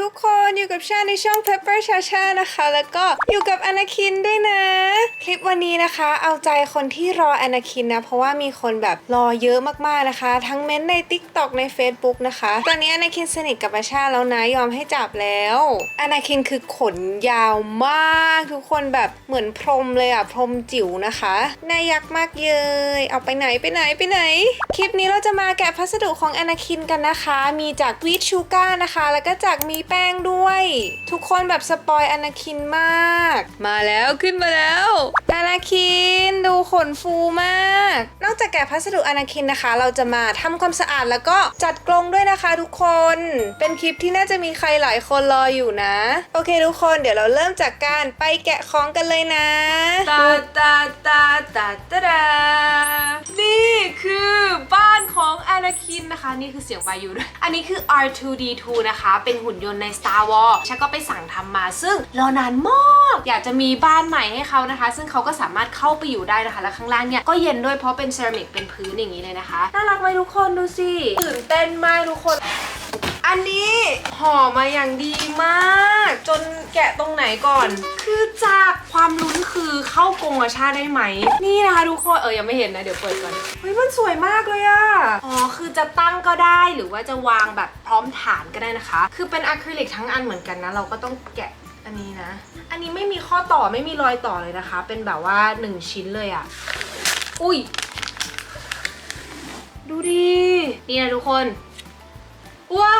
ทุกคนอยู่กับชาในช่อง Pepper ชาชานะคะ แล้วก็อยู่กับอนาคินด้วยนะ คลิปวันนี้นะคะ เอาใจคนที่รออนาคินนะ เพราะว่ามีคนแบบรอเยอะมากๆนะคะ ทั้งเม้นต์ใน TikTok ใน Facebook นะคะ ตอนนี้อนาคินสนิทกับอาชาแล้วนะยอมให้จับแล้วอนาคินคือขนยาวมากทุกคนแบบเหมือนพรมเลยอะพรมจิ๋วนะคะน่ายักษ์มากเยยเอาไปไหนไปไหนไปไหน คลิปนี้เราจะมาแกะพัสดุของอนาคินกันนะคะ มีจากวิชชูก้านะคะ แล้วก็จากมีแป้งด้วย ทุกคนแบบสปอยอนาคินมาก มาแล้วขึ้นมาแล้วอนาคินดูขนฟูมาก นอกจากแกะพัสดุอนาคินนะคะ เราจะมาทำความสะอาดแล้วก็จัดกรงด้วยนะคะ ทุกคน เป็นคลิปที่น่าจะมีใครหลายคนรออยู่นะ โอเคทุกคนเดี๋ยวเราเริ่มจากการไปแกะของกันเลยนะตาตาตาตาตาดานี่คือบ้านของอนาคินนะคะ นี่คือเสียงวายุด้วยอันนี้คือ R2D2 นะคะ เป็นหุ่นยนต์ใน Star Wars ฉันก็ไปสั่งทำมาซึ่งรอนานมาก อยากจะมีบ้านใหม่ให้เขานะคะ ซึ่งเขาก็สามารถเข้าไปอยู่ได้นะคะ และข้างล่างเนี่ยก็เย็นด้วยเพราะเป็นเซรามิกเป็นพื้นอย่างนี้เลยนะคะ น่ารักไหมทุกคนดูสิ ตื่นเต้นมากทุกคน อันนี้ห่อมาอย่างดีมาก จนแกะตรงไหนก่อน คือจากความลุ้นคือเข้ากรงอาชาได้ไหม นี่นะคะทุกคน เออยังไม่เห็นนะ เดี๋ยวเปิดก่อน เฮ้ยมันสวยมากเลยอะอ๋อ คือจะตั้งก็ได้หรือว่าจะวางแบบพร้อมฐานก็ได้นะคะ คือเป็นอะคริลิกทั้งอันเหมือนกันนะ เราก็ต้องแกะอันนี้นะ อันนี้ไม่มีข้อต่อไม่มีรอยต่อเลยนะคะ เป็นแบบว่าหนึ่งชิ้นเลยอะอุ้ย ดูดิ นี่นะทุกคนว้า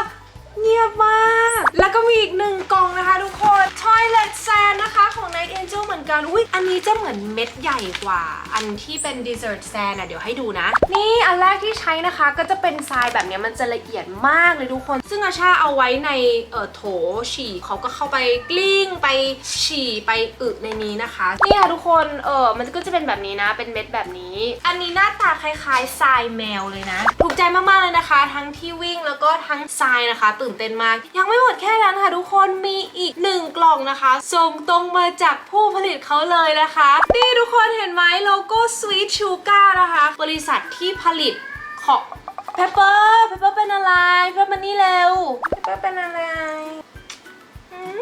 เงียบมาก แล้วก็มีอีกหนึ่งกล่องนะคะทุกคน Toilet Sand นะคะของ Night Angel เหมือนกัน อุ้ยอันนี้จะเหมือนเม็ดใหญ่กว่า อันที่เป็น Desert Sand อะเดี๋ยวให้ดูนะ นี่อันแรกที่ใช้นะคะก็จะเป็นทรายแบบนี้มันจะละเอียดมากเลยทุกคน ซึ่งอาชาเอาไว้ในเอ่อโถฉี่เขาก็เข้าไปกลิ้งไปฉี่ไปอึในนี้นะคะนี่ค่ะทุกคนเออมันก็จะเป็นแบบนี้นะ เป็นเม็ดแบบนี้ อันนี้หน้าตาคล้ายๆทรายแมวเลยนะ ถูกใจมากๆเลยนะคะ ทั้งที่วิ่งแล้วก็ทั้งทรายนะคะตื่นเต้นมาก ยังไม่หมดแค่นั้นค่ะทุกคนมีอีกหนึ่งกล่องนะคะ ส่งตรงมาจากผู้ผลิตเขาเลยนะคะ นี่ทุกคนเห็นไหมโลโก้ Sweet Sugar นะคะ บริษัทที่ผลิตของ p พ p เปอร์เพเปอร์เป็นอะไรเพปเปอร์มานี่เร็วเพปเปอร์เป็นอะไรอืม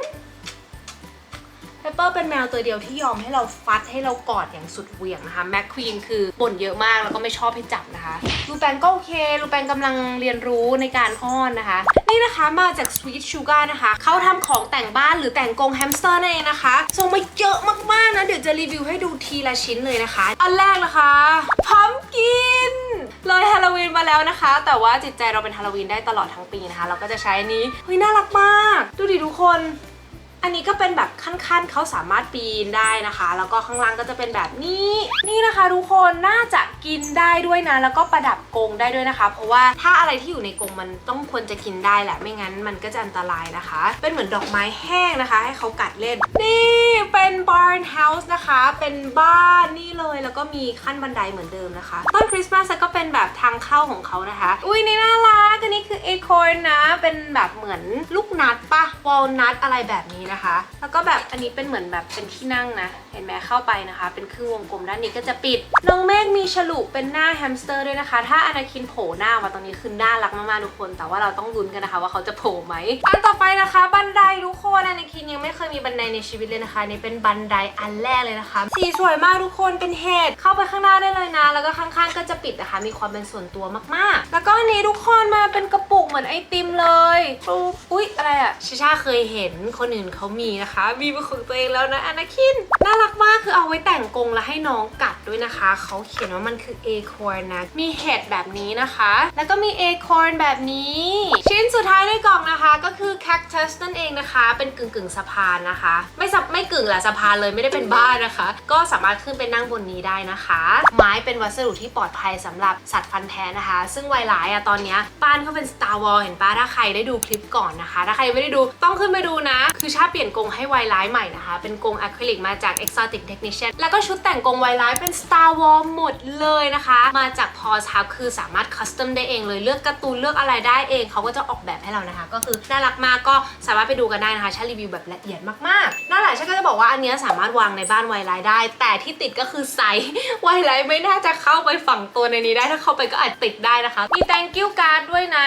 เปเปอร์เป็นแมวตัวเดียวที่ยอมให้เราฟัดให้เรากอดอย่างสุดเหวี่ยงนะคะแม็กควีนคือบ่นเยอะมากแล้วก็ไม่ชอบให้จับนะคะลูแปงก็โอเคลูแปงกำลังเรียนรู้ในการอ้อนนะคะ นี่นะคะมาจาก Sweet Sugar นะคะเขาทำของแต่งบ้านหรือแต่งกรงแฮมสเตอร์นั่นเองนะคะส่งมาเยอะมากๆนะเดี๋ยวจะรีวิวให้ดูทีละชิ้นเลยนะคะ อันแรกนะคะพัมกินเลยฮาโลวีนมาแล้วนะคะ แต่ว่าจิตใจเราเป็นฮาโลวีนได้ตลอดทั้งปีนะคะ เราก็จะใช้นี้เฮ้ยน่ารักมาก ดูดิทุกคน อันนี้ก็เป็นแบบขั้นๆเขาสามารถปีนได้นะคะ แล้วก็ข้างล่างก็จะเป็นแบบนี้ นี่นะคะทุกคนน่าจะกินได้ด้วยนะ แล้วก็ประดับกรงได้ด้วยนะคะ เพราะว่าถ้าอะไรที่อยู่ในกรงมันต้องควรจะกินได้แหละไม่งั้นมันก็จะอันตรายนะคะ เป็นเหมือนดอกไม้แห้งนะคะ ให้เขากัดเล่น นี่เป็น barn house นะคะ เป็นบ้านนี่เลยแล้วก็มีขั้นบันไดเหมือนเดิมนะคะต้นคริสต์มาสก็เป็นแบบทางเข้าของเขานะคะ อุ้ยนี่น่ารักอันนี้คือ acorn นะ เป็นแบบเหมือนลูกนัดปะ walnut อะไรแบบนี้นะคะ แล้วก็แบบอันนี้เป็นเหมือนแบบเป็นที่นั่งนะ เห็นไหมเข้าไปนะคะ เป็นครึ่งวงกลมด้านนี้ก็จะปิด น้องเมฆมีฉลุเป็นหน้าแฮมสเตอร์ด้วยนะคะ ถ้าอนาคินโผล่หน้ามาตรงนี้คือน่ารักมากๆทุกคน แต่ว่าเราต้องลุ้นกันนะคะ ว่าเขาจะโผล่ไหมอันต่อไปนะคะ บันไดทุกคนอนาคินยังไม่เคยมีบันไดในชีวิตเลยนะคะนี่เป็นบันไดอันแรกเลยนะคะ สีสวยมากทุกคนเป็นเห็ดเข้าไปข้างหน้าได้เลยนะ แล้วก็ข้างๆก็จะปิดนะคะ มีความเป็นส่วนตัวมากๆ แล้วก็อันนี้ทุกคนมาเป็นกระปุกเหมือนไอติมเลยปุ๊บอุ๊ยอะไรอะชิชาเคยเห็นคนอื่นเขามีนะคะ มีเป็นของตัวเองแล้วนะอนาคิน น่ารักมากคือเอาไว้แต่งกรงแล้วให้น้องกัดด้วยนะคะ เขาเขียนว่ามันคือ acorn นะ มีเห็ดแบบนี้นะคะ แล้วก็มี acorn แบบนี้ ชิ้นสุดท้ายในกล่องนะคะก็คือ cactus นั่นเองนะคะ เป็นกึ่งกึ่งสะพานนะคะ ไม่สับไม่กึ่งแหละสะพานเลยไม่ได้เป็นบ้านนะคะ ก็สามารถขึ้นไปนั่งบนนี้ได้นะคะ ไม้เป็นวัสดุที่ปลอดภัยสำหรับสัตว์ฟันแท้นะคะ ซึ่งไวไลอะตอนนี้บ้านเขาเป็น Star Wars เห็นปะถ้าใครได้ดูคลิปก่อนนะคะ ถ้าใครยังไม่ได้ดูต้องขึ้นไปดูนะ คือชาเปลี่ยนกรงให้ไวไลใหม่นะคะ เป็นกรงอะคริลิกมาจาก Exotic Technician แล้วก็ชุดแต่งกรงไวไลเป็น Star Wars หมดเลยนะคะ มาจากพอสครับคือสามารถคัสตอมได้เองเลยเลือกการ์ตูนเลือกอะไรได้เอง เขาก็จะออกแบบให้เรานะคะ ก็คือน่ารักมากก็สามารถไปดูกันได้นะคะชารีวิวแบบละเอียดมากๆนั่นแหละฉันก็จะบอกว่าอันนี้สามารถวางในบ้านไวไลได้ แต่ที่ติดก็คือไซส์ไวไลไม่น่าจะเข้าไปฝังตัวในนี้ได้ถ้าเข้าไปก็อาจติดได้นะคะมี thank you card ด้วยนะ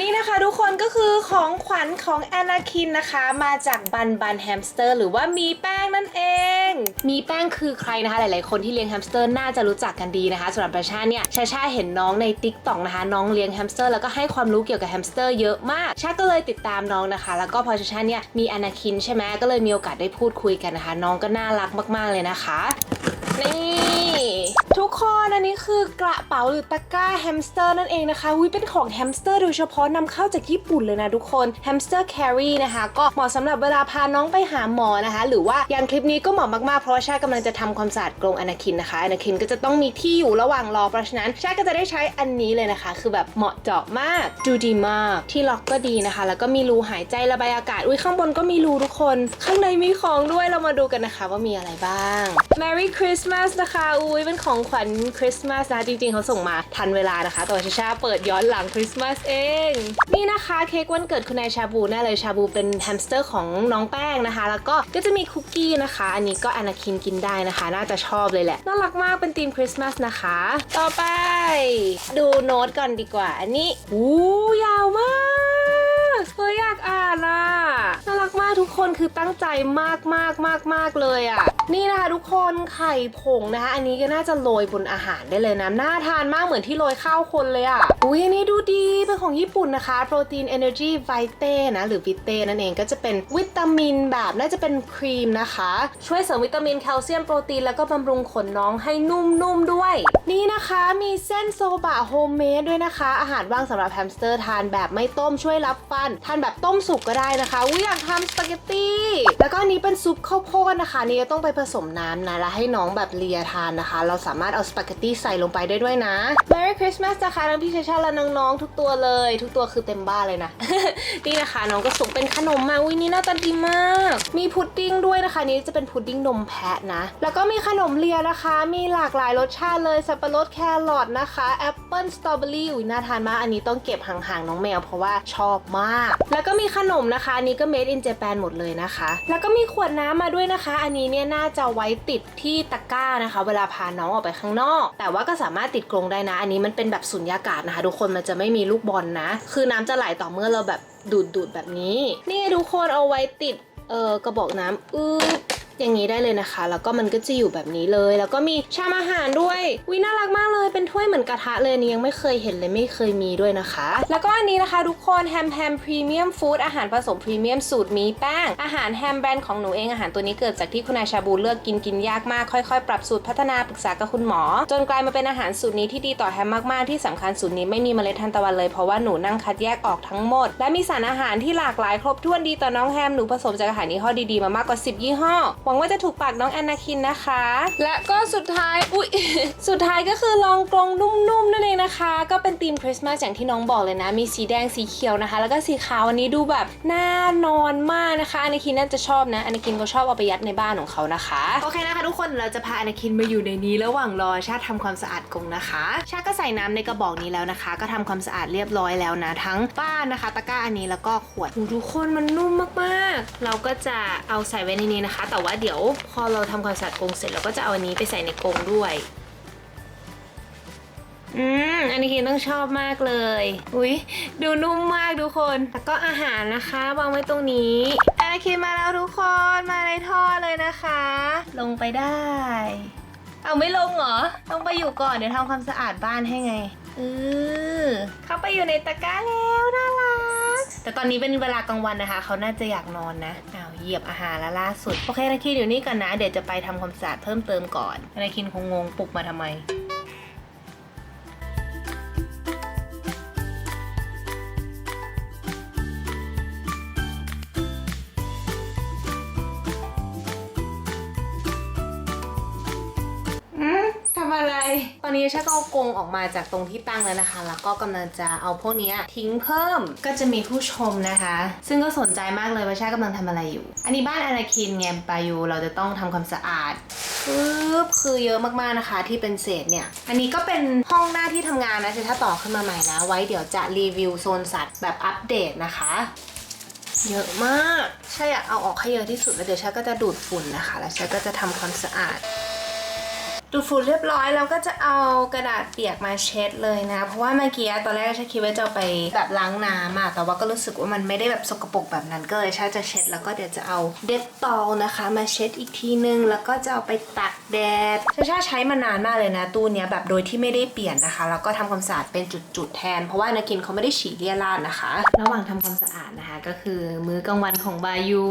นี่นะคะทุกคนก็คือของขวัญของแอนาคินนะคะมาจากบันบันแฮมสเตอร์หรือว่ามีแป้งนั่นเอง มีแป้งคือใครนะคะ หลาย ๆ คนที่เลี้ยงแฮมสเตอร์น่าจะรู้จักกันดีนะคะสำหรับประชาเนี่ยชาชาเห็นน้องในติ๊กต็อกนะคะ น้องเลี้ยงแฮมสเตอร์แล้วก็ให้ความรู้เกี่ยวกับแฮมสเตอร์เยอะมากชาก็เลยติดตามน้องนะคะ แล้วก็พอชาชาเนี่ยมีอนาคินใช่ไหมก็เลยมีโอกาสได้พูดคุยกันนะคะ น้องก็น่ารักมาก ๆ เลยนะคะนี่ทุกคนอันนี้คือกระเป๋าหรือตะกร้าแฮมสเตอร์นั่นเองนะคะวิเป็นของแฮมสเตอร์โดยเฉพาะนำเข้าจากญี่ปุ่นเลยนะทุกคนแฮมสเตอร์แครีนะคะ ก็เหมาะสำหรับเวลาพาน้องไปหาหมอนะคะ หรือว่าอย่างคลิปนี้ก็เหมาะมากๆ เพราะว่าชากำลังจะทำความสะอาดกรงอนาคินนะคะอนาคินก็จะต้องมีที่อยู่ระหว่างรอเพราะฉะนั้นชาก็จะได้ใช้อันนี้เลยนะคะ คือแบบเหมาะเจาะมากดูดีมากที่ล็อกก็ดีนะคะ แล้วก็มีรูหายใจระบายอากาศอุ้ยข้างบนก็มีรูทุกคน ข้างในมีของด้วยเรามาดูกันนะคะ ว่ามีอะไรบ้าง Merry Christmas นะคะอุ้ยเป็นของขวัญคริสต์มาสนะจริงๆ เขาส่งมาทันเวลานะคะ แต่ว่าชาชาเปิดย้อนหลังคริสต์มาสเอง นี่นะคะเค้กวันเกิดคุณนายชาบูแน่เลยชาบูเป็นแฮมสเตอร์ของน้องแป้งนะคะ แล้วก็ก็จะมีคุกกี้นะคะ อันนี้ก็อนาคินกินได้นะคะ น่าจะชอบเลยแหละ น่ารักมากเป็นธีมคริสต์มาสนะคะ ต่อไป ดูโน้ตก่อนดีกว่า อันนี้อู้ยาวมากากอ่านอะน่ารักมากทุกคนคือตั้งใจมากมากมากมากเลยอะ นี่นะคะทุกคนไข่ผงนะคะ อันนี้ก็น่าจะโรยบนอาหารได้เลยนะน่าทานมากเหมือนที่โรยข้าวคนเลยอะอุ้ยอันนี้ดูดีเป็นของญี่ปุ่นนะคะโปรตีน Energy Vitae นะหรือ Vitae นั่นเองก็จะเป็นวิตามินแบบน่าจะเป็นครีมนะคะ ช่วยเสริมวิตามินแคลเซียมโปรตีนแล้วก็บำรุงขนน้องให้นุ่มๆด้วย นี่นะ คะมีเส้นโซบะโฮมเมดด้วยนะคะ อาหารว่างสำหรับแฮมสเตอร์ทานแบบไม่ต้มช่วยรับฟัน ทานแบบต้มสุกก็ได้นะคะอุ้ยอยากทำสปาเกตตี้แล้วก็อันนี้เป็นซุปข้าวโพดนะคะ นี่จะต้องไปผสมน้ำนะแล้วให้น้องแบบเลียทานนะคะ เราสามารถเอาสปาเกตตี้ใส่ลงไปได้ด้วยนะ Merry Christmas นะคะทั้งพี่ชาชาและน้องๆทุกตัวเลย ทุกตัวคือเต็มบ้านเลยนะนี่นะคะน้องก็ส่งเป็นขนมมาอุ้ยนี่น้าตาดีมาก มีพุดดิ้งด้วยนะคะนี่จะเป็นพุดดิ้งนมแพะนะ แล้วก็มีขนมเลียนะคะ มีหลากหลายรสชาติเลยสับปะรดแครอทนะคะแอปเปิลสตรอเบอรี่อุ้ยน่าทานมากอันนี้ต้องเก็บห่างๆน้องแมวเพราะว่าชอบมาก แล้วก็มีขนมนะคะอันนี้ก็ made in Japan หมดเลยนะคะ แล้วก็มีขวดน้ำมาด้วยนะคะ อันนี้เนี่ยน่าจะไว้ติดที่ตะกร้านะคะ เวลาพาน้องออกไปข้างนอก แต่ว่าก็สามารถติดกรงได้นะ อันนี้มันเป็นแบบสุญญากาศนะคะ ทุกคนมันจะไม่มีลูกบอลนะ คือน้ำจะไหลต่อเมื่อเราแบบดูดดูดๆแบบนี้ นี่ทุกคนเอาไว้ติดเออกระบอกน้ำอืด อย่างนี้ได้เลยนะคะ แล้วก็มันก็จะอยู่แบบนี้เลย แล้วก็มีชามอาหารด้วยวิน่ารักมากเลยเป็นถ้วยเหมือนกระทะเลยนี่ยังไม่เคยเห็นเลยไม่เคยมีด้วยนะคะ แล้วก็อันนี้นะคะทุกคนแฮมแฮมพรีเมียมฟู้ดอาหารผสมพรีเมียมสูตรมีแป้ง อาหารแฮมแบรนด์ของหนูเองอาหารตัวนี้เกิดจากที่คุณนายชาบูเลือกกินกินยากมากค่อยๆ ปรับสูตรพัฒนาปรึกษากับคุณหมอ จนกลายมาเป็นอาหารสูตรนี้ที่ดีต่อแฮมมากๆที่สำคัญสูตรนี้ไม่มีเมล็ดทานตะวันเลยเพราะว่าหนูนั่งคัดแยกออกทั้งหมด และมีสารอาหารที่หลากหลายครบถ้วนดีต่อน้องแฮมหนูผสมจากอาหารยี่ห้อดีๆมามากกว่า 10 ยี่ห้อหวังว่าจะถูกปากน้องแอนนาคินนะคะ และก็สุดท้าย อุ้ยสุดท้ายก็คือลองกรงนุ่มๆนั่นเองนะคะ ก็เป็นธีมคริสต์มาสอย่างที่น้องบอกเลยนะ มีสีแดงสีเขียวนะคะ แล้วก็สีขาวอันนี้ดูแบบน่านอนมากนะคะอนาคินน่าจะชอบนะอนาคินก็ชอบเอาไปยัดในบ้านของเขานะคะ โอเคนะคะทุกคนเราจะพาอนาคินมาอยู่ในนี้ระหว่างรอชาติทำความสะอาดกรงนะคะ ชาติก็ใส่น้ำในกระบอกนี้แล้วนะคะ ก็ทำความสะอาดเรียบร้อยแล้วนะทั้งบ้านนะคะ ตะกร้าอันนี้แล้วก็ขวดโอ้ทุกคนมันนุ่มมากๆ เราก็จะเอาใส่ไว้ในนี้นะคะ แต่ว่าเดี๋ยวพอเราทำความสะอาดกรงเสร็จเราก็จะเอาอันนี้ไปใส่ในกรงด้วย อืม อันนี้คินต้องชอบมากเลย อุ้ยดูนุ่มมากทุกคน แล้วก็อาหารนะคะวางไว้ตรงนี้อาคินมาแล้วทุกคน มาในท่อเลยนะคะ ลงไปได้ เอาไม่ลงเหรอ ต้องไปอยู่ก่อนเดี๋ยวทำความสะอาดบ้านให้ไงเออเข้าไปอยู่ในตะกร้าแล้วน่ารัก แต่ตอนนี้เป็นเวลากลางวันนะคะ เขาน่าจะอยากนอนนะอ้าวเหยียบอาหารแล้วล่าสุด โอเคนาคินอยู่นี่ก่อนนะ เดี๋ยวจะไปทำความสะอาดเพิ่มเติมก่อนนาคินคงงงปลุกมาทำไม นี้ชาก็เอากรงออกมาจากตรงที่ตั้งแล้วนะคะ แล้วก็กำลังจะเอาพวกนี้ทิ้งเพิ่มก็จะมีผู้ชมนะคะ ซึ่งก็สนใจมากเลยว่าชากำลังทำอะไรอยู่ อันนี้บ้านอนาคินไงปายูเราจะต้องทำความสะอาดปึ๊บคือเยอะมากๆนะคะที่เป็นเศษเนี่ย อันนี้ก็เป็นห้องหน้าที่ทำงานนะจะถ้าต่อขึ้นมาใหม่นะ ไว้เดี๋ยวจะรีวิวโซนสัตว์แบบอัปเดตนะคะ เยอะมาก ใช่อะเอาออกให้เยอะที่สุดแล้วเดี๋ยวชาก็จะดูดฝุ่นนะคะ แล้วชาก็จะทำความสะอาด ดูดฝุ่นเรียบร้อยแล้วก็จะเอากระดาษเปียกมาเช็ดเลยนะ เพราะว่าเมื่อกี้ตอนแรกฉันคิดว่าจะไปแบบล้างน้ำอะแต่ว่าก็รู้สึกว่ามันไม่ได้แบบสกปรกแบบนั้นก็เลยชาจะเช็ดแล้วก็เดี๋ยวจะเอาเด็ดตอลนะคะ มาเช็ดอีกทีนึง แล้วก็จะเอาไปตากแดดชาชาใช้มานานมากเลยนะ ตู้เนี้ยแบบโดยที่ไม่ได้เปลี่ยนนะคะ แล้วก็ทำความสะอาดเป็นจุดๆแทน เพราะว่านากินเขาไม่ได้ฉีดเรียราดนะคะ ระหว่างทำความสะอาดนะคะ ก็คือมื้อกลางวันของบายู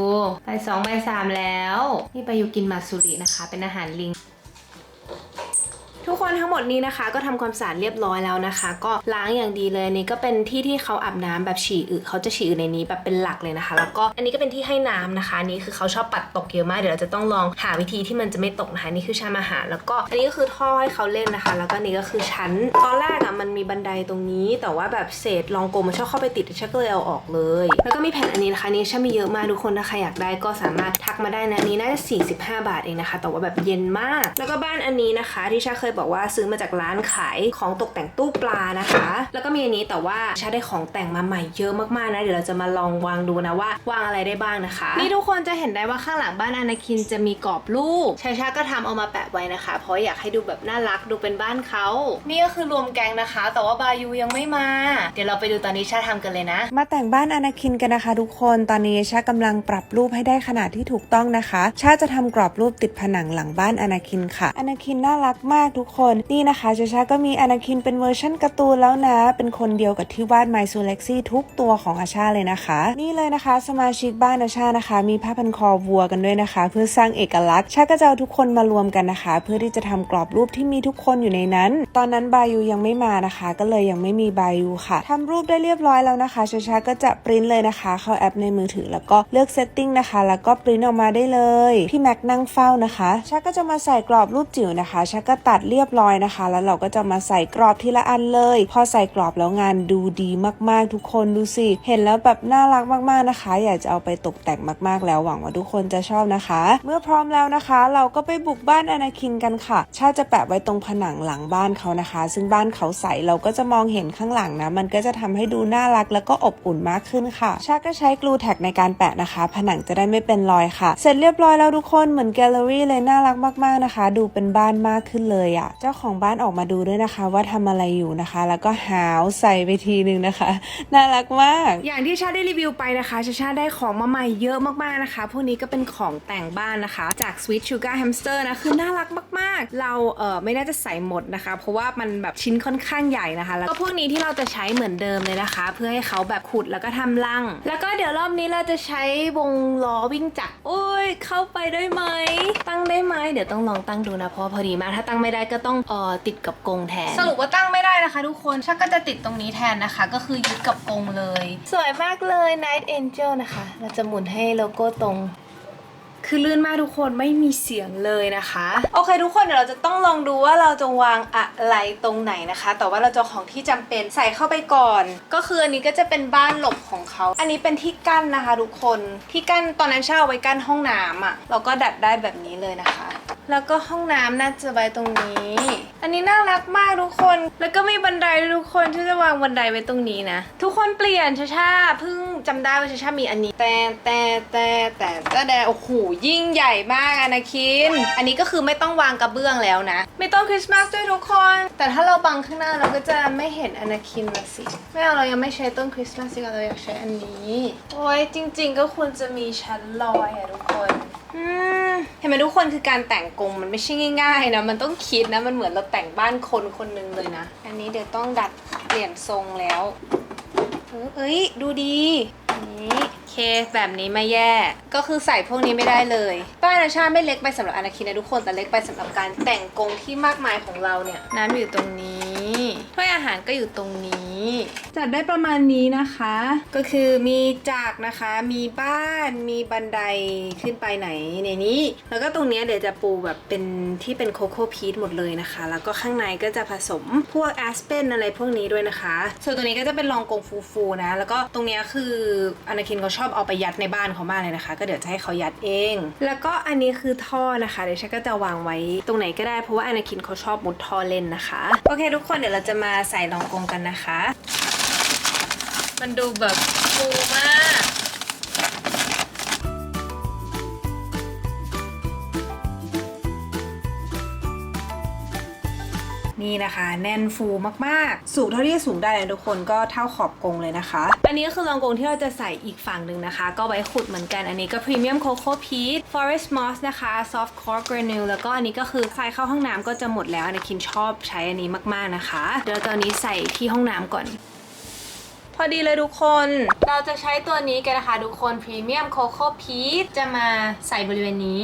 บ่ายสองบ่ายสามแล้วนี่บายูกินมาสุรินะคะ เป็นอาหารลิง ทุกคนทั้งหมดนี้นะคะ ก็ทำความสะอาดเรียบร้อยแล้วนะคะ ก็ล้างอย่างดีเลยนนี้ก็เป็นที่ที่เขาอาบน้ำแบบฉี่อึเขาจะฉี่อึในนี้แบบเป็นหลักเลยนะคะ แล้วก็อันนี้ก็เป็นที่ให้น้ำนะคะนนี้คือเขาชอบปัดตกเยอะมากเดี๋ยวเราจะต้องลองหาวิธีที่มันจะไม่ตกนะคะนี่คือชามอาหารแล้วก็อันนี้ก็คือท่อให้เขาเล่นนะคะ แล้วก็นนี้ก็คือชั้นตอนแรกอะมันมีบันไดตรงนี้ แต่ว่าแบบเศษรองโกมันชอบเข้าไปติดฉัก็เลยเอาออกเลย แล้วก็มีแผ่นอันนี้นะคะนี่ชามีเยอะมากทุกคนถ้าใครอยากได้ก็สามารถทักมาได้นะนนี้น่าจะ45 บาทเองนะคะ แต่ว่าแบบเย็นมาก แล้วก็บ้านอันนี้นะคะที่ชาเคยบอกว่าซื้อมาจากร้านขายของตกแต่งตู้ปลานะคะ แล้วก็มีอันนี้แต่ว่าชาได้ของแต่งมาใหม่เยอะมากๆนะเดี๋ยวเราจะมาลองวางดูนะว่าวางอะไรได้บ้างนะคะ นี่ทุกคนจะเห็นได้ว่าข้างหลังบ้านอนาคินจะมีกรอบรูปชาชาก็ทำเอามาแปะไว้นะคะ เพราะอยากให้ดูแบบน่ารักดูเป็นบ้านเขานี่ก็คือรวมแกงนะคะ แต่ว่าบายูยังไม่มา เดี๋ยวเราไปดูตอนนี้ชาทำกันเลยนะ มาแต่งบ้านอนาคินกันนะคะ ทุกคนตอนนี้ชากำลังปรับรูปให้ได้ขนาดที่ถูกต้องนะคะ ชาจะทำกรอบรูปติดผนังหลังบ้านอนาคินค่ะอนาคินน่ารักมากทุกคนนี่นะคะชาชาก็มีอนาคินเป็นเวอร์ชั่นการ์ตูนแล้วนะ เป็นคนเดียวกับที่วาด My s u l e x y ทุกตัวของอาชาเลยนะคะ นี่เลยนะคะ สมาชิกบ้านอาชานะคะ มีผ้าพันคอวัวกันด้วยนะคะ เพื่อสร้างเอกลักษณ์ชาก็จะเอาทุกคนมารวมกันนะคะ เพื่อที่จะทำกรอบรูปที่มีทุกคนอยู่ในนั้น ตอนนั้นบายูยังไม่มานะคะ ก็เลยยังไม่มีบายูค่ะทำรูปได้เรียบร้อยแล้วนะคะชาชาก็จะปริ้นเลยนะคะ เข้าแอปในมือถือแล้วก็เลือกเซตติ้งนะคะ แล้วก็ปริ้นออกมาได้เลยพี่แม็กนั่งเฝ้านะคะชาก็จะมาใส่กรอบรูปจิ๋วนะคะชาก็ตัดเรียบร้อยนะคะ แล้วเราก็จะมาใส่กรอบทีละอันเลย พอใส่กรอบแล้วงานดูดีมากๆ ทุกคนดูสิ เห็นแล้วแบบน่ารักมากๆนะคะ อยากจะเอาไปตกแต่งมากๆ แล้วหวังว่าทุกคนจะชอบนะคะ เมื่อพร้อมแล้วนะคะ เราก็ไปบุกบ้านอนาคินกันค่ะ ชาจะแปะไว้ตรงผนังหลังบ้านเขานะคะ ซึ่งบ้านเขาใสเราก็จะมองเห็นข้างหลังนะ มันก็จะทำให้ดูน่ารักแล้วก็อบอุ่นมากขึ้นค่ะ ชาก็ใช้กลูแท็กในการแปะนะคะ ผนังจะได้ไม่เป็นรอยค่ะ เสร็จเรียบร้อยแล้วทุกคนเหมือนแกลเลอรี่เลยน่ารักมากๆนะคะ ดูเป็นบ้านมากขึ้นเลยอะะ เจ้าของบ้านออกมาดูด้วยนะคะ ว่าทำอะไรอยู่นะคะ แล้วก็หาวใส่ไปทีนึงนะคะ น่ารักมาก อย่างที่ชาได้รีวิวไปนะคะชาชาได้ของมาใหม่เยอะมากๆนะคะ พวกนี้ก็เป็นของแต่งบ้านนะคะ จาก Sweet Sugar Hamster นะ คือน่ารักมากๆ เราเออไม่น่าจะใส่หมดนะคะ เพราะว่ามันแบบชิ้นค่อนข้างใหญ่นะคะ แล้วก็พวกนี้ที่เราจะใช้เหมือนเดิมเลยนะคะ เพื่อให้เขาแบบขุดแล้วก็ทำรัง แล้วก็เดี๋ยวรอบนี้เราจะใช้วงล้อวิ่งจักรโอ้ยเข้าไปได้ไหม ตั้งได้ไหมเดี๋ยวต้องลองตั้งดูนะเพราะพอดีมากถ้าตั้งไม่ได้กต้องเออติดกับกรงแทน สรุปว่าตั้งไม่ได้นะคะ ทุกคนชักก็จะติดตรงนี้แทนนะคะ ก็คือยึดกับกรงเลย สวยมากเลย Night Angel นะคะ เราจะหมุนให้โลโก้ตรง คือลื่นมากทุกคนไม่มีเสียงเลยนะคะ โอเคทุกคนเดี๋ยวเราจะต้องลองดูว่าเราจะวางอะไรตรงไหนนะคะ แต่ว่าเราจะของที่จำเป็นใส่เข้าไปก่อน ก็คืออันนี้ก็จะเป็นบ้านหลบของเขา อันนี้เป็นที่กั้นนะคะทุกคน ที่กั้นตอนนั้นเช่าไว้กั้นห้องน้ำอะ่ะ เราก็ดัดได้แบบนี้เลยนะคะ แล้วก็ห้องน้ำน่าจะไว้ตรงนี้ อันนี้น่ารักมากทุกคน แล้วก็มีบันไดทุกคนที่จะวางบันไดไว้ตรงนี้นะ ทุกคนเปลี่ยนช้าชาเพิ่ง จำได้ว่าชาชามีอันนี้ แต่แต่แต่แต่แต่แต่โอ้โหยิ่งใหญ่มากอนาคิน อันนี้ก็คือไม่ต้องวางกระเบื้องแล้วนะ ไม่ต้องคริสต์มาสด้วยทุกคน แต่ถ้าเราบังข้างหน้าเราก็จะไม่เห็นอนาคินละสิไม่เอาเรายังไม่ใช้ต้นคริสต์มาสสิเราอยากใช้อันนี้โอ้ยจริง ๆ ก็ควรจะมีชั้นลอยอะทุกคนอืมเห็นไหมทุกคนคือการแต่งกรงมันไม่ใช่ง่ายๆนะ มันต้องคิดนะ มันเหมือนเราแต่งบ้านคนคนหนึ่งเลยนะ อันนี้เดี๋ยวต้องดัดเปลี่ยนทรงแล้ว เออเอ้ย ดูดีนี้เคแบบนี้ไม่แย่ ก็คือใส่พวกนี้ไม่ได้เลยบ้านอาชาไม่เล็กไปสำหรับอนาคินนะทุกคนแต่เล็กไปสำหรับการแต่งกงที่มากมายของเราเนี่ย น้ำอยู่ตรงนี้ ถ้วยอาหารก็อยู่ตรงนี้ จัดได้ประมาณนี้นะคะ ก็คือมีจากนะคะ มีบ้าน มีบันไดขึ้นไปไหนในนี้ แล้วก็ตรงเนี้ยเดี๋ยวจะปูแบบเป็นที่เป็นโคโค่พีทหมดเลยนะคะ แล้วก็ข้างในก็จะผสมพวกแอสเปนอะไรพวกนี้ด้วยนะคะ ส่วนตัวนี้ก็จะเป็นรองกงฟูฟูๆนะ แล้วก็ตรงเนี้ยคืออนาคินเขาชอบเอาไปยัดในบ้านเขามากเลยนะคะ ก็เดี๋ยวจะให้เขายัดเอง แล้วก็อันนี้คือท่อนะคะ เดี๋ยวฉันก็จะวางไว้ตรงไหนก็ได้ เพราะว่าอนาคินเขาชอบมุดท่อเล่นนะคะ โอเค ทุกคนเดี๋ยวเราจะจะมาใส่รองกงกันนะคะ มันดูแบบฟูมาก นี่นะคะ แน่นฟูมากๆ สูงเท่าที่สูงได้เลยทุกคนก็เท่าขอบกรงเลยนะคะ อันนี้ก็คือรองกรงที่เราจะใส่อีกฝั่งหนึ่งนะคะ ก็ไว้ขุดเหมือนกันอันนี้ก็ Premium Coco Peat Forest Moss นะคะ Soft Core Granule แล้วก็อันนี้ก็คือใส่เข้าห้องน้ำก็จะหมดแล้วอันนี้คินชอบใช้อันนี้มากๆนะคะเดี๋ยวเราจะเอาอันนี้ใส่ที่ห้องน้ำก่อนพอดีเลยทุกคน เราจะใช้ตัวนี้กันนะคะ ทุกคน Premium Coco Peat จะมาใส่บริเวณนี้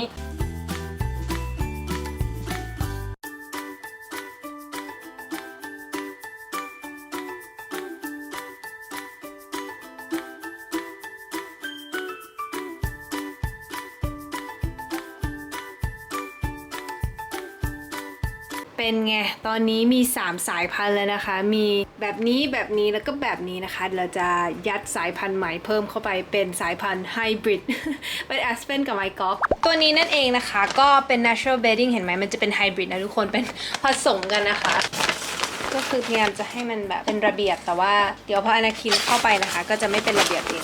เป็นไง ตอนนี้มี 3 สายพันธุ์แล้วนะคะ มีแบบนี้แบบนี้แล้วก็แบบนี้นะคะ เราจะยัดสายพันธุ์ใหม่เพิ่มเข้าไปเป็นสายพันธุ์ไฮบริด เป็นแอสเพนกับไมกอกตัวนี้นั่นเองนะคะ ก็เป็น natural bedding เห็นไหมมันจะเป็นไฮบริดนะทุกคน เป็นผสมกันนะคะ ก็คือพยายามจะให้มันแบบเป็นระเบียบ แต่ว่าเดี๋ยวพออนาคินเข้าไปนะคะ ก็จะไม่เป็นระเบียบเอง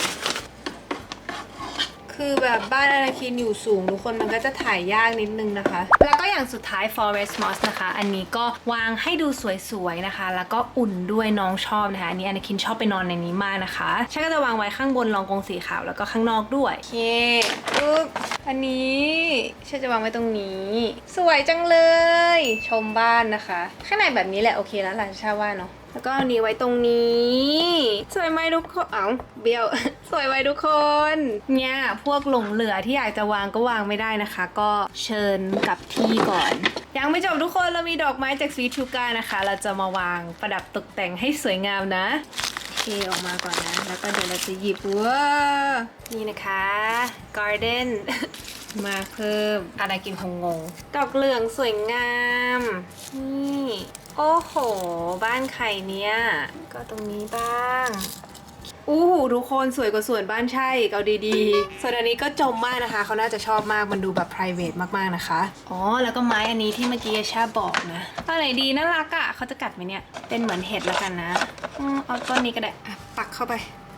คือแบบบ้านอนาคินอยู่สูงทุกคนมันก็จะถ่ายยากนิดนึงนะคะ แล้วก็อย่างสุดท้าย forest moss นะคะ อันนี้ก็วางให้ดูสวยๆนะคะ แล้วก็อุ่นด้วยน้องชอบนะคะ อันนี้อนาคินชอบไปนอนในนี้มากนะคะฉันก็จะวางไว้ข้างบนรองกรงสีขาวแล้วก็ข้างนอกด้วยโอเคปึ๊บอันนี้ฉันจะวางไว้ตรงนี้ สวยจังเลย ชมบ้านนะคะ ข้างในแบบนี้แหละโอเคแล้วหลานชาว่าเนาะ แล้วก็นี้ไว้ตรงนี้ สวยไหมทุกคนเอ้าเบี้ยว สวยไหมทุกคน เนี่ยพวกหลงเหลือที่อยากจะวางก็วางไม่ได้นะคะ ก็เชิญกลับที่ก่อน ยังไม่จบทุกคนเรามีดอกไม้จากสวีทูกานะคะ เราจะมาวางประดับตกแต่งให้สวยงามนะเทออกมาก่อนนะ แล้วก็เดี๋ยวเราจะหยิบว้านี่นะคะ garden มาเพิ่มอะไรกินคงงง ดอกเหลืองสวยงาม นี่ โอ้โห บ้านใครเนี่ย ก็ตรงนี้บ้าง อู้หูทุกคนสวยกว่าส่วนบ้านใช่เอาดีๆส่วนอันนี้ก็จมมากนะคะ เขาน่าจะชอบมาก มันดูแบบ p r i v a t มากๆนะคะ อ๋อ แล้วก็ไม้อันนี้ที่เมื่อกี้ชาบอกนะอันไหนดีน่ารักอะ่ะเขาจะกัดไหมเนี่ย เป็นเหมือนเห็ดแล้วกันนะ อืมเอาต้นนี้ก็ได้อะปักเข้าไป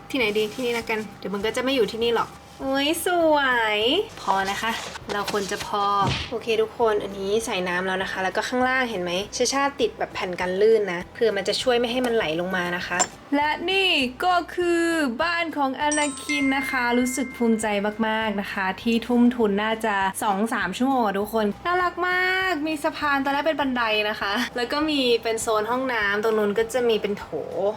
ที่ไหนดีที่นี่แล้วกัน เดี๋ยวมันก็จะไม่อยู่ที่นี่หรอก อุ้ยสวย พอนะคะ เราควรจะพอ โอเคทุกคนอันนี้ใส่น้ำแล้วนะคะ แล้วก็ข้างล่างเห็นไหมชาชาติดแบบแผ่นกันลื่นนะเพื่อมันจะช่วยไม่ให้มันไหลลงมานะคะและนี่ก็คือบ้านของอนาคินนะคะ รู้สึกภูมิใจมากๆนะคะ ที่ทุ่มทุนน่าจะ 2-3 ชั่วโมงทุกคน น่ารักมาก มีสะพานตอนแรกเป็นบันไดนะคะ แล้วก็มีเป็นโซนห้องน้ำตรงนู้นก็จะมีเป็นโถ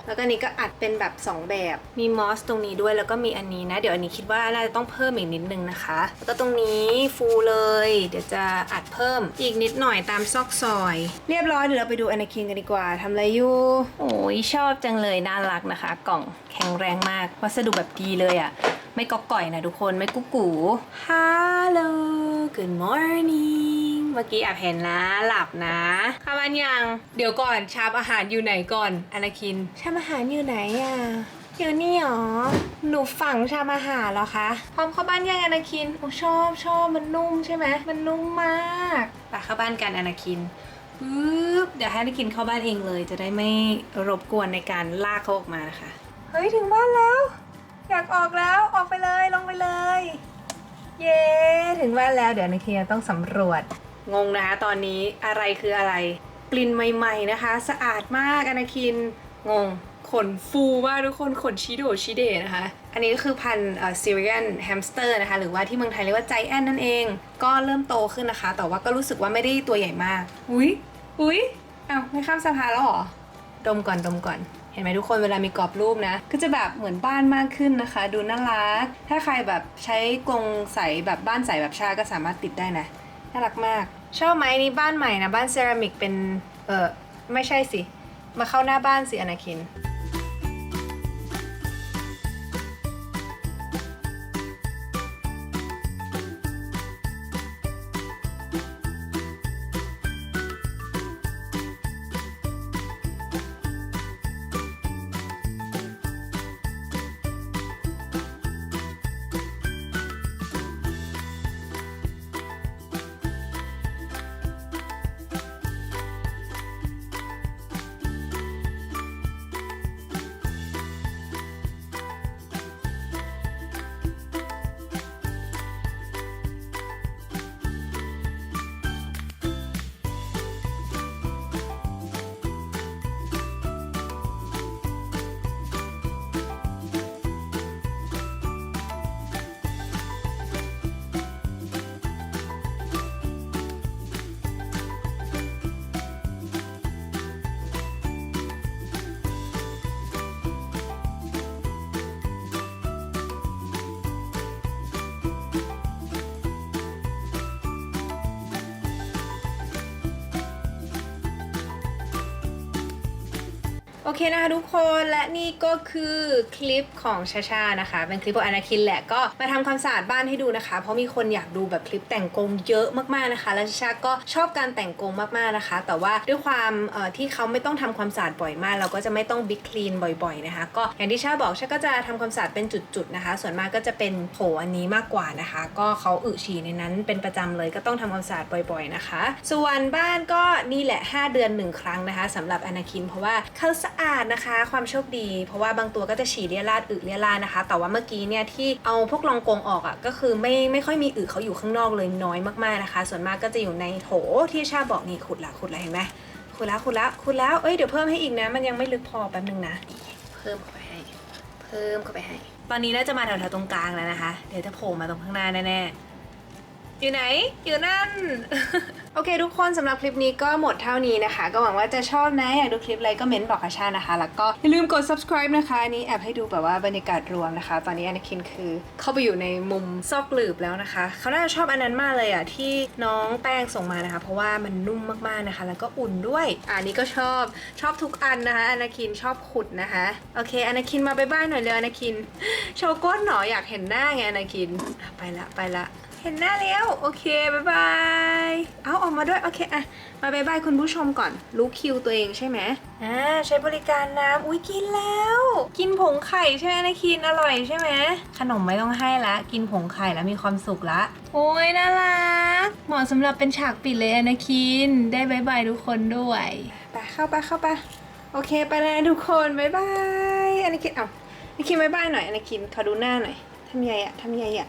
แล้วก็นี้ก็อัดเป็นแบบ 2 แบบ มีมอสตรงนี้ด้วยแล้วก็มีอันนี้นะ เดี๋ยวอันนี้คิดว่าน่าจะต้องเพิ่มอีกนิดนึงนะคะ แล้วก็ตรงนี้ฟูเลย เดี๋ยวจะอัดเพิ่มอีกนิดหน่อยตามซอกซอย เรียบร้อยเดี๋ยวเราไปดูอนาคินกันดีกว่าทำอะไรอยู่โอ้ยชอบจังเลยน่ารักนะคะ กล่องแข็งแรงมาก วัสดุแบบดีเลยอะ่ะ ไม่ก๊อกก่อยนะทุกคน ไม่กุ๊กกู Hello Good morning เมื่อกี้แอบเห็นนะ หลับนะข้าบ้านยัง เดี๋ยวก่อน ชาบอาหารอยู่ไหนก่อน อนาคิน ชามอาหารอยู่ไหนอะอยู่นี่หรอ หนูฝังชามอาหารเหรอคะ พร้อมเข้าบ้านยังอนาคินโอ้ชอบชอบมันนุ่มใช่ไหม มันนุ่มมากไปเข้าบ้านกันอนาคิน ปึ๊บเดี๋ยวให้ได้กินเข้าบ้านเองเลย จะได้ไม่รบกวนในการลากเขาออกมานะคะ เฮ้ย ถึงบ้านแล้ว อยากออกแล้วออกไปเลยลงไปเลย เย้ถึงบ้านแล้วเดี๋ยวนาคีต้องสำรวจ งงนะคะตอนนี้อะไรคืออะไร กลิ่นใหม่ๆนะคะ สะอาดมากอนาคินงงขนฟูมากทุกคนขนชิโดชิเดนะคะ อันนี้ก็คือพันธุ์ซีเรียนแฮมสเตอร์นะคะ หรือว่าที่เมืองไทยเรียกว่าใจแอนนั่นเอง ก็เริ่มโตขึ้นนะคะ แต่ว่าก็รู้สึกว่าไม่ได้ตัวใหญ่มาก อุ้ย อุ้ยอ้าวไม่ข้ามสะพานแล้วเหรอ ดมก่อนดมก่อน เห็นไหมทุกคนเวลามีกรอบรูปนะ ก็จะแบบเหมือนบ้านมากขึ้นนะคะ ดูน่ารัก ถ้าใครแบบใช้กรงใสแบบบ้านใสแบบชาก็สามารถติดได้นะ น่ารักมาก ชอบไหมนี่บ้านใหม่นะ บ้านเซรามิกเป็น เออไม่ใช่สิ มาเข้าหน้าบ้านสิอนาคิน เคนะคะทุกคนและนี่ก็คือคลิปของชาชานะคะ เป็นคลิปของอนาคินแหละก็มาทำความสะอาดบ้านให้ดูนะคะ เพราะมีคนอยากดูแบบคลิปแต่งกงเยอะมากๆนะคะ และชาชาก็ชอบการแต่งกงมากๆนะคะ แต่ว่าด้วยความที่เขาไม่ต้องทำความสะอาดบ่อยมาก เราก็จะไม่ต้องบิ๊กคลีนบ่อยๆนะคะ ก็อย่างที่ชาบอกชาก็จะทำความสะอาดเป็นจุดๆนะคะ ส่วนมากก็จะเป็นโถอันนี้มากกว่านะคะ ก็เขาอึฉี่ในนั้นเป็นประจำเลยก็ต้องทำความสะอาดบ่อย ๆนะคะ ส่วนบ้านก็นี่แหละ 5 เดือนหนึ่งครั้งนะคะสำหรับอนาคินเพราะว่าเขาสะอาดนะคะ ความโชคดี เพราะว่าบางตัวก็จะฉี่เลียราดอึเลียราดนะคะ แต่ว่าเมื่อกี้เนี่ยที่เอาพวกรองกงออกอะ่ะก็คือไม่ไม่ค่อยมีอึเขาอยู่ข้างนอกเลยน้อยมากๆนะคะ ส่วนมากก็จะอยู่ในโถที่ชาบอกนี่ขุดละขุดละเห็นไหมขุดละขุดละขุดแล้วเอ้ยเดี๋ยวเพิ่มให้อีกนะ มันยังไม่ลึกพอแป๊บนึงนะเพิ่มเข้าไปให้ เพิ่มเข้าไปให้ ตอนนี้น่าจะมาแถวๆตรงกลางแล้วนะคะ เดี๋ยวจะโผล่มาตรงข้างหน้าแน่ๆ อยู่ไหน อยู่นั่น โอเค ทุกคนสำหรับคลิปนี้ก็หมดเท่านี้นะคะ ก็หวังว่าจะชอบนะ อยากดูคลิปอะไรก็เม้นบอกอาชานะคะ แล้วก็อย่าลืมกด subscribe นะคะอันนี้แอบให้ดูแบบว่าบรรยากาศรวมนะคะ ตอนนี้อนาคินคือเข้าไปอยู่ในมุมซอกหลืบแล้วนะคะ เขาน่าจะชอบอันนั้นมากเลยอะที่น้องแป้งส่งมานะคะ เพราะว่ามันนุ่มมากๆนะคะ แล้วก็อุ่นด้วย อันนี้ก็ชอบชอบทุกอันนะคะอนาคินชอบขุดนะคะโอเคอนาคินมาบายบายหน่อยเลยอนาคินโชว์ก้นหนออยากเห็นหน้าไงอนาคินไปละไปละ เห็นหน้าแล้ว โอเคบายบาย เอาออกมาด้วยโอเคอะมาบายบายคุณผู้ชมก่อน รู้คิวตัวเองใช่ไหมอ่าใช้บริการน้ำอุ้ยกินแล้ว กินผงไข่ใช่ไหมนะคินอร่อยใช่ไหมขนมไม่ต้องให้ละกินผงไข่แล้วมีความสุขละ โอ้ยน่ารักเหมาะสำหรับเป็นฉากปิดเลยนะคินได้บายบายทุกคนด้วยไปเข้าไปเข้าไปโอเคไปแล้วนะทุกคนบายบายอันนี้คินเอาอันนี้คินบายบายหน่อยอันนี้คินขอดูหน้าหน่อยทำยังไงอะทำยังไงอะ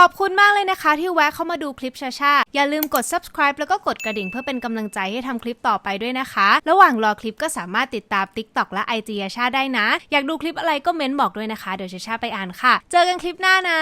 ขอบคุณมากเลยนะคะ ที่แวะเข้ามาดูคลิปชาชาอย่าลืมกด subscribe แล้วก็กดกระดิ่งเพื่อเป็นกำลังใจให้ทำคลิปต่อไปด้วยนะคะ ระหว่างรอคลิปก็สามารถติดตาม TikTok และ IG ชาชาได้นะ อยากดูคลิปอะไรก็เม้นบอกด้วยนะคะ เดี๋ยวชาชาไปอ่านค่ะ เจอกันคลิปหน้านะ